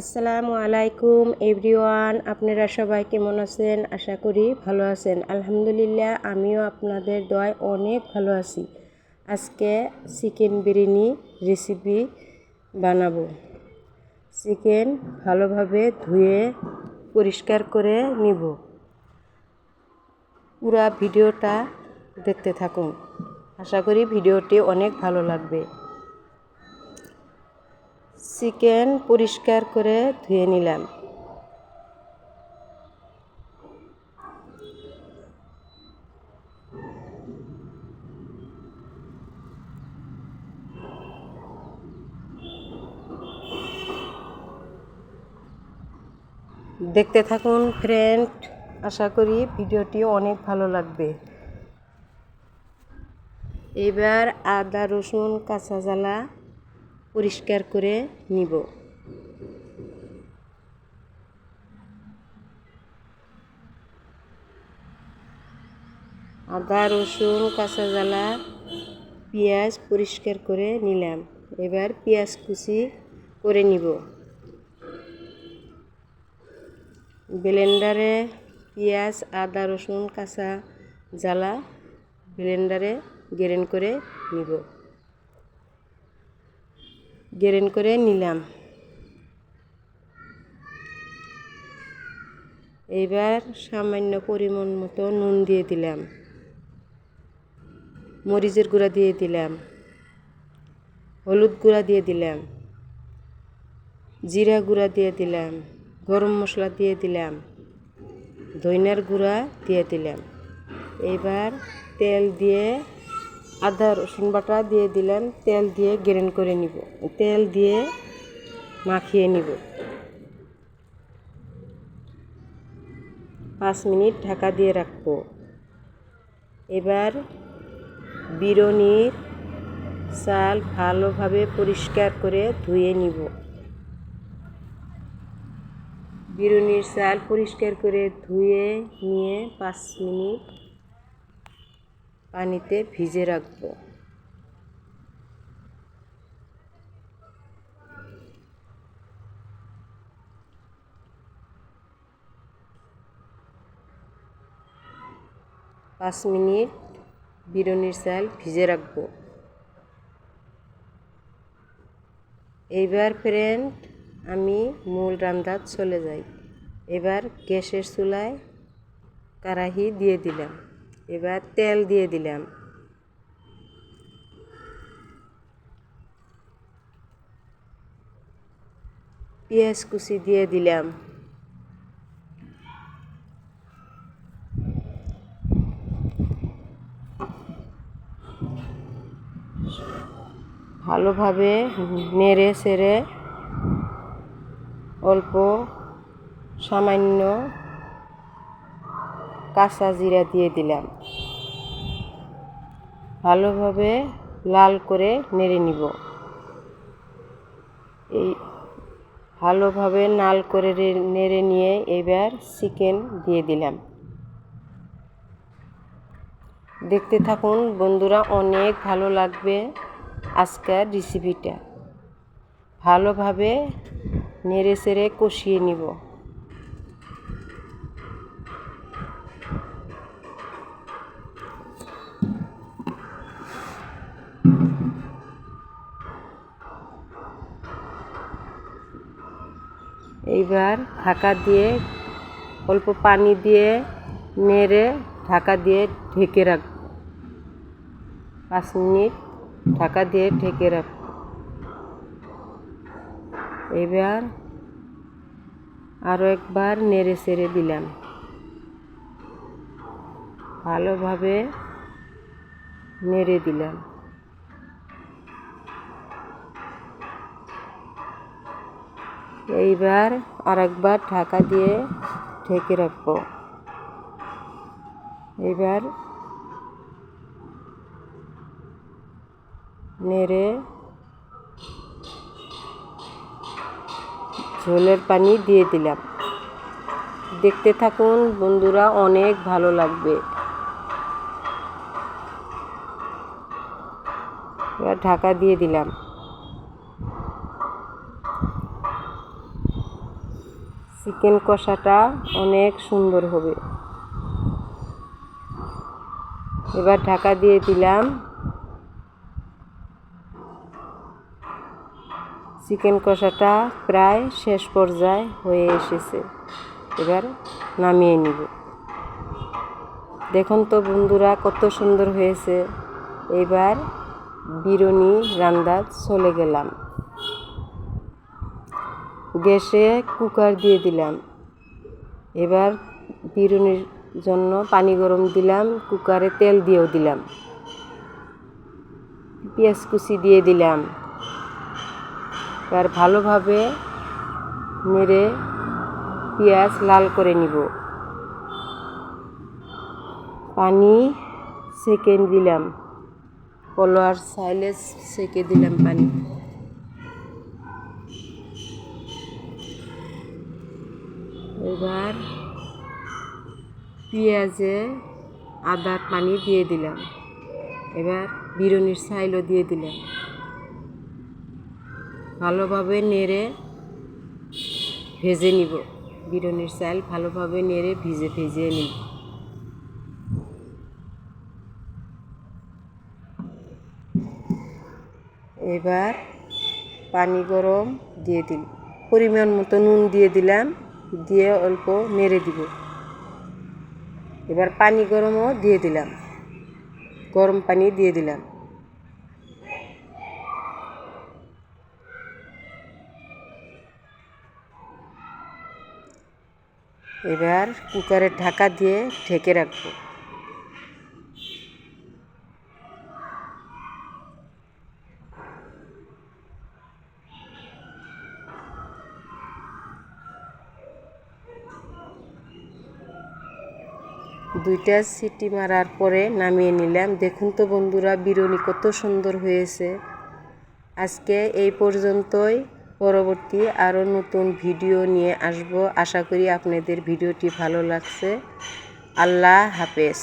আসসালামু আলাইকুম এভরিওয়ান আপনারা সবাই কেমন আছেন? আশা করি ভালো আছেন। আলহামদুলিল্লাহ, আমিও আপনাদের দয় অনেক ভালো আছি। আজকে চিকেন বিরিয়ানি রেসিপি বানাবো। চিকেন ভালোভাবে ধুয়ে পরিষ্কার করে নিব। পুরা ভিডিওটা দেখতে থাকুন। আশা করি ভিডিওটি অনেক ভালো লাগবে। চিকেন পরিষ্কার করে ধুয়ে নিলাম। দেখতে থাকুন ফ্রেন্ড আশা করি ভিডিওটি অনেক ভালো লাগবে। এবার আদা রসুন কাঁচা জ্বালা পরিষ্কার করে নিব। আদা, রসুন, কাঁচা জ্বালা, পেঁয়াজ পরিষ্কার করে নিলাম। এবার পেঁয়াজ কুচি করে নিব। ব্লেন্ডারে পেঁয়াজ, আদা, রসুন, কাঁচা জ্বালা ব্লেন্ডারে গ্রেন করে নিব। গ্রেন করে নিলাম। এবার সামান্য পরিমাণ মতো নুন দিয়ে দিলাম। মরিচের গুঁড়া দিয়ে দিলাম। হলুদ গুঁড়া দিয়ে দিলাম। জিরা গুঁড়া দিয়ে দিলাম। গরম মশলা দিয়ে দিলাম। ধইনার গুঁড়া দিয়ে দিলাম। এবার তেল দিয়ে আদা রসুন বাটা দিয়ে দিলাম, তেল দিয়ে গ্রেন করে নিব। তেল দিয়ে মাখিয়ে নিব। পাঁচ মিনিট ঢাকা দিয়ে রাখব। এবার বিরনির চাল ভালোভাবে পরিষ্কার করে ধুয়ে নিব। বিরনির চাল পরিষ্কার করে ধুয়ে নিয়ে পাঁচ মিনিট পানিতে ভিজে রাখব। পাঁচ মিনিট বিরনির চাল ভিজে রাখব। এইবার ফ্রেন্ড আমি মূল রান্নাত চলে যাই। এবার গ্যাসের চুলায় কারাহি দিয়ে দিলাম। এবার তেল দিয়ে দিলাম। পেঁয়াজ কুচি দিয়ে দিলাম। ভালোভাবে নেড়ে সেড়ে অল্প সামান্য কাঁচা জিরা দিয়ে দিলাম। ভালোভাবে লাল করে নেড়ে নিব। এই ভালোভাবে নাল করে নেড়ে নিয়ে এবার চিকেন দিয়ে দিলাম। দেখতে থাকুন বন্ধুরা, অনেক ভালো লাগবে আজকের রেসিপিটা ভালোভাবে নেড়ে চেড়ে কষিয়ে নিব। এইবার ঢাকা দিয়ে অল্প পানি দিয়ে নেড়ে ঢাকা দিয়ে ঢেকে রাখব পাঁচ মিনিট ঢাকা দিয়ে ঢেকে রাখ। এবার আরও একবার নেড়ে চেড়ে দিলাম। ভালোভাবে নেড়ে দিলাম। এইবার আরেকবার ঢাকা দিয়ে ঢেকে রাখব। এবার নেড়ে ঝোলের পানি দিয়ে দিলাম। দেখতে থাকুন বন্ধুরা, অনেক ভালো লাগবে। এবার ঢাকা দিয়ে দিলাম। চিকেন কষাটা অনেক সুন্দর হবে। এবার ঢাকা দিয়ে দিলাম চিকেন কষাটা প্রায় শেষ পর্যায়ে হয়ে এসেছে। এবার নামিয়ে নিব। দেখুন তো বন্ধুরা, কত সুন্দর হয়েছে। এবার বিরনি রান্না চলে গেলাম। গ্যাসে কুকার দিয়ে দিলাম। এবার বিরুনির জন্য পানি গরম দিলাম, কুকারে তেল দিয়েও দিলাম। পেঁয়াজ কুচি দিয়ে দিলাম। এবার ভালোভাবে নেড়ে পেঁয়াজ লাল করে নিব। পানি সেকেন্ড দিলাম। কলোয়ার সাইলে সেকে দিলাম পানি। এবার পেঁয়াজে আদার পানি দিয়ে দিলাম। এবার বিরনির সাইলও দিয়ে দিলাম। ভালোভাবে নেড়ে ভেজে নিব। বিরনির চাল ভালোভাবে নেড়ে ভিজে ভেজে নিব। এবার পানি গরম দিয়ে দিল পরিমাণ মতো নুন দিয়ে দিলাম। দিয়ে অল্প নেড়ে দিব। এবার পানি গরমও দিয়ে দিলাম। গরম পানি দিয়ে দিলাম। এবার কুকারের ঢাকা দিয়ে ঢেকে রাখব। দুইটা সিটি মারার পরে নামিয়ে নিলাম। দেখুন তো বন্ধুরা, বিরিয়ানি কত সুন্দর হয়েছে। আজকে এই পর্যন্তই। পরবর্তী আরও নতুন ভিডিও নিয়ে আসব। আশা করি আপনাদের ভিডিওটি ভালো লাগছে। আল্লাহ হাফেজ।